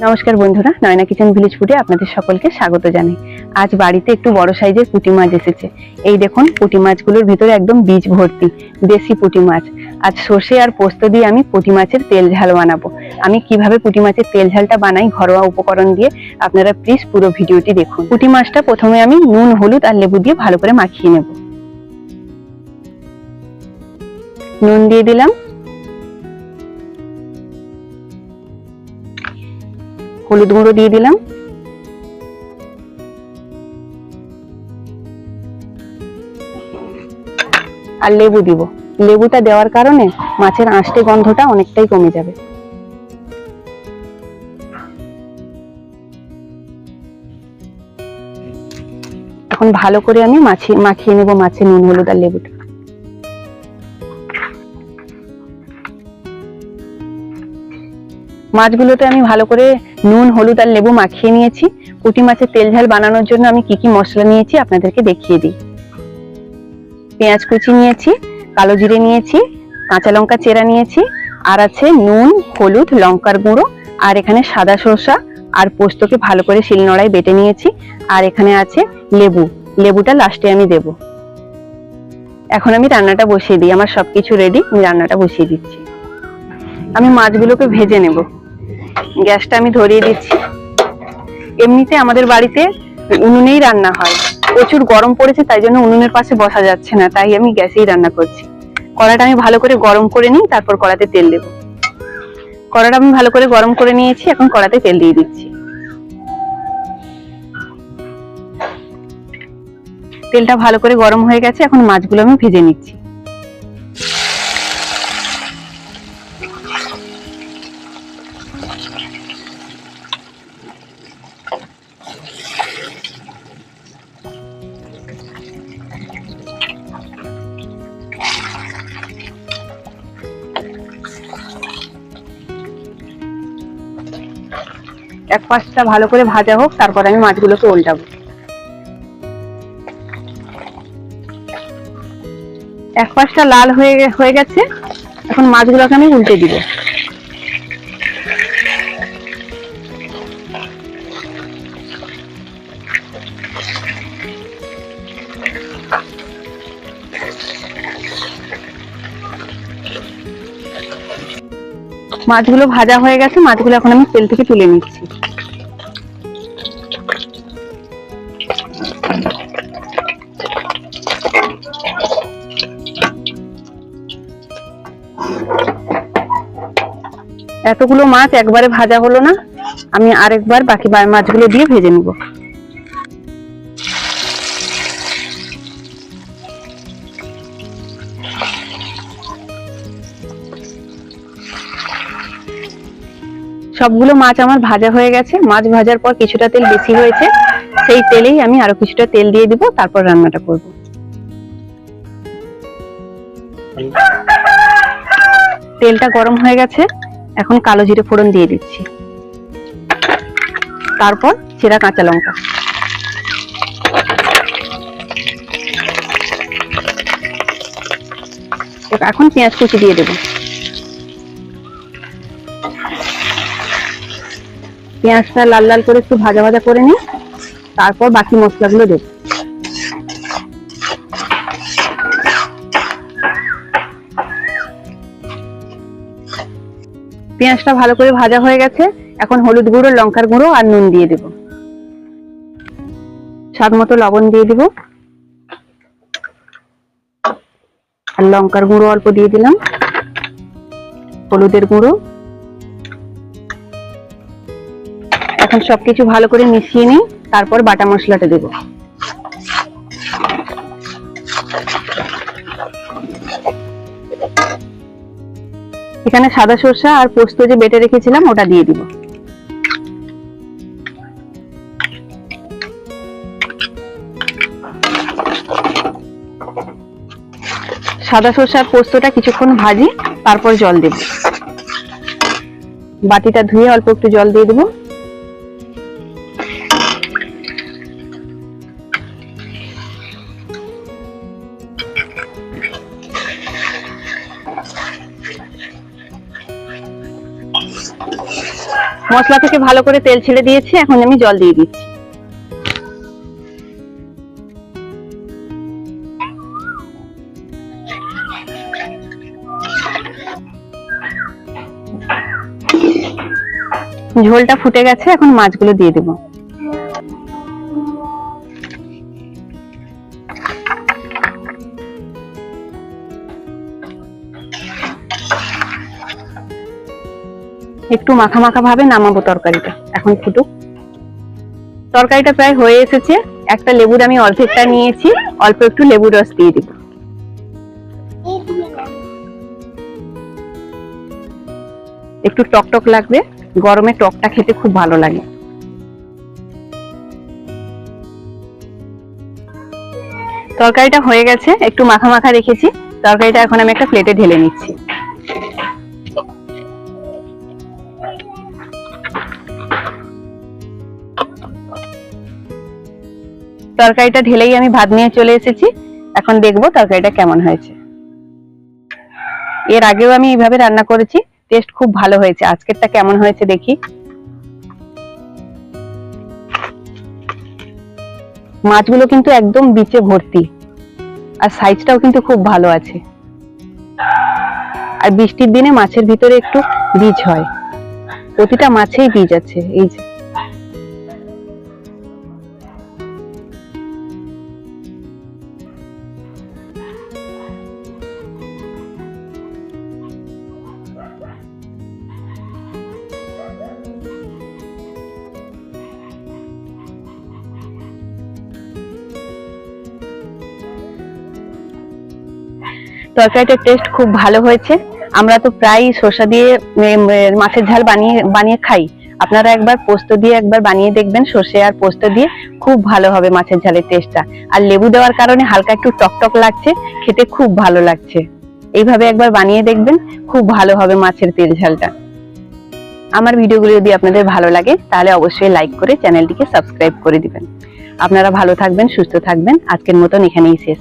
নমস্কার বন্ধুরা, Nayana kitchen village ফুডে আপনাদের সকলকে স্বাগত জানাই। আজ বাড়িতে একটু বড় সাইজের পুঁটি মাছ এসেছে। এই দেখুন, পুঁটি মাছগুলোর ভিতরে একদম বীজ ভর্তি, দেশি পুঁটি মাছ। আজ সর্ষে আর পোস্ত দিয়ে আমি পুঁটি মাছের তেল ঝাল বানাবো। আমি কীভাবে পুঁটি মাছের তেল ঝালটা বানাই, ঘরোয়া উপকরণ দিয়ে আপনারা প্লিজ পুরো ভিডিওটি দেখুন। পুঁটি মাছটা প্রথমে আমি নুন, হলুদ আর লেবু দিয়ে ভালো করে মাখিয়ে নেব। নুন দিয়ে দিলাম হলুদ গুঁড়ো দিয়ে দিলাম। আর লেবু দিব। লেবুটা দেওয়ার কারণে মাছের আঁশটে গন্ধটা অনেকটাই কমে যাবে। এখন ভালো করে আমি মাছি মাখিয়ে নেব মাছে নুন, হলুদ আর লেবুটা। মাছগুলোতে আমি ভালো করে নুন, হলুদ আর লেবু মাখিয়ে নিয়েছি। পুঁটি মাছের তেল ঝাল বানানোর জন্য আমি কি কি মশলা নিয়েছি আপনাদেরকে দেখিয়ে দিই। পেঁয়াজ কুচি নিয়েছি, কালো জিরে নিয়েছি, কাঁচা লঙ্কা চেরা নিয়েছি, আর আছে নুন, হলুদ, লঙ্কার গুঁড়ো, আর এখানে সাদা সরষা আর পোস্তকে ভালো করে শিলনোড়ায় বেটে নিয়েছি, আর এখানে আছে লেবু। লেবুটা লাস্টে আমি দেব। এখন আমি রান্নাটা বসিয়ে দিই, আমার সবকিছু রেডি আমি রান্নাটা বসিয়ে দিচ্ছি। আমি মাছগুলোকে ভেজে নেব। গ্যাসটা আমি ধরিয়ে দিচ্ছি। এমনিতে আমাদের বাড়িতে উনুনেই রান্না হয়। প্রচুর গরম পড়েছে, তাই জন্য উনুনের পাশে বসা যাচ্ছে না, তাই আমি গ্যাসেই রান্না করছি। কড়াটা আমি ভালো করে গরম করে নিই, তারপর কড়াতে তেল দেব। কড়াটা আমি ভালো করে গরম করে নিয়েছি, এখন কড়াতে তেল দিয়ে দিচ্ছি। তেলটা ভালো করে গরম হয়ে গেছে, এখন মাছগুলো আমি ভেজে নিচ্ছি। এক পাশটা ভালো করে ভাজা হোক, তারপর আমি মাছগুলোকে উল্টাবো। এক পাশটা লাল হয়ে হয়ে গেছে, এখন মাছগুলোকে আমি উল্টে দিব। মাছগুলো ভাজা হয়ে গেছে, মাছগুলো এখন আমি তেল থেকে তুলে নিচ্ছি। এতগুলো মাছ একবারে ভাজা হলো না, আমি আরেকবার বাকি মাছগুলো দিয়ে ভেজে নিব। সবগুলো মাছ আমার ভাজা হয়ে গেছে। মাছ ভাজার পর কিছুটা তেল বেশি হয়েছে, সেই তেলেই আমি আরও কিছুটা তেল দিয়ে দিব, তারপর রান্নাটা করব। তেলটা গরম হয়ে গেছে, এখন কালো জিরে ফোড়ন দিয়ে দিচ্ছি। তারপর চেরা কাঁচা লঙ্কা। এখন পেঁয়াজ কুচি দিয়ে দেবো। পেঁয়াজটা লাল লাল করে একটু ভাজা ভাজা করে নিই তারপর বাকি মশলাগুলো দেব। পেঁয়াজটা ভালো করে ভাজা হয়ে গেছে, এখন হলুদ গুঁড়ো, লঙ্কার গুঁড়ো আর নুন দিয়ে দেব। স্বাদ মতো লবণ দিয়ে দিব। আর লঙ্কার গুঁড়ো অল্প দিয়ে দিলাম। হলুদের গুঁড়ো। এখন সবকিছু ভালো করে মিশিয়ে নিই, তারপর বাটা মশলাটা দেব। এখানে সাদা সরষা আর পোস্ত যে বেটে রেখেছিলাম, ওটা দিয়ে দিব। সাদা সরষা আর পোস্তটা কিছুক্ষণ ভাজি, তারপর জল দেব। বাটিটা ধুয়ে অল্প একটু জল দিয়ে দেবো। মশলা থেকে ভালো করে তেল ছেড়ে দিয়েছি, এখন আমি জল দিয়ে দিচ্ছি। ঝোলটা ফুটে গেছে, এখন মাছগুলো দিয়ে দেবো। একটু মাখা মাখা ভাবে নামাবো তরকারিটা। এখন ফুটুক। তরকারিটা প্রায় হয়ে এসেছে। একটা লেবুর আমি অর্ধেকটা নিয়েছি। অল্প একটু লেবুর রস দিয়ে দিব। একটু টক টক লাগবে। গরমে টকটা খেতে খুব ভালো লাগে। তরকারিটা হয়ে গেছে। একটু মাখা মাখা রেখেছি। তরকারিটা এখন আমি একটা প্লেটে ঢেলে নিচ্ছি। তরকারিটা ঢেলেই আমি ভাত নিয়ে চলে এসেছি। এখন দেখব তরকারিটা কেমন হয়েছে। এর আগেও আমি এইভাবে রান্না করেছি টেস্ট খুব ভালো হয়েছে। আজকেরটা কেমন হয়েছে দেখি। মাছগুলো কিন্তু একদম বিচে ভর্তি, আর সাইজটাও কিন্তু খুব ভালো আছে। আর বৃষ্টির দিনে মাছের ভিতরে একটু বীজ হয়। প্রতিটা মাছেই বীজ আছে, এই যে। তরকারিটার টেস্ট খুব ভালো হয়েছে। আমরা তো প্রায় শসা দিয়ে মাছের ঝাল বানিয়ে বানিয়ে খাই। আপনারা একবার পোস্ত দিয়ে একবার বানিয়ে দেখবেন, সর্ষে আর পোস্ত দিয়ে খুব ভালো হবে মাছের ঝালের টেস্টটা আর লেবু দেওয়ার কারণে হালকা একটু টক টক লাগছে, খেতে খুব ভালো লাগছে। এইভাবে একবার বানিয়ে দেখবেন, খুব ভালো হবে মাছের তেল ঝালটা। আমার ভিডিওগুলো যদি আপনাদের ভালো লাগে, তাহলে অবশ্যই লাইক করে চ্যানেলটিকে সাবস্ক্রাইব করে দিবেন। আপনারা ভালো থাকবেন, সুস্থ থাকবেন। আজকের মতন এখানেই শেষ।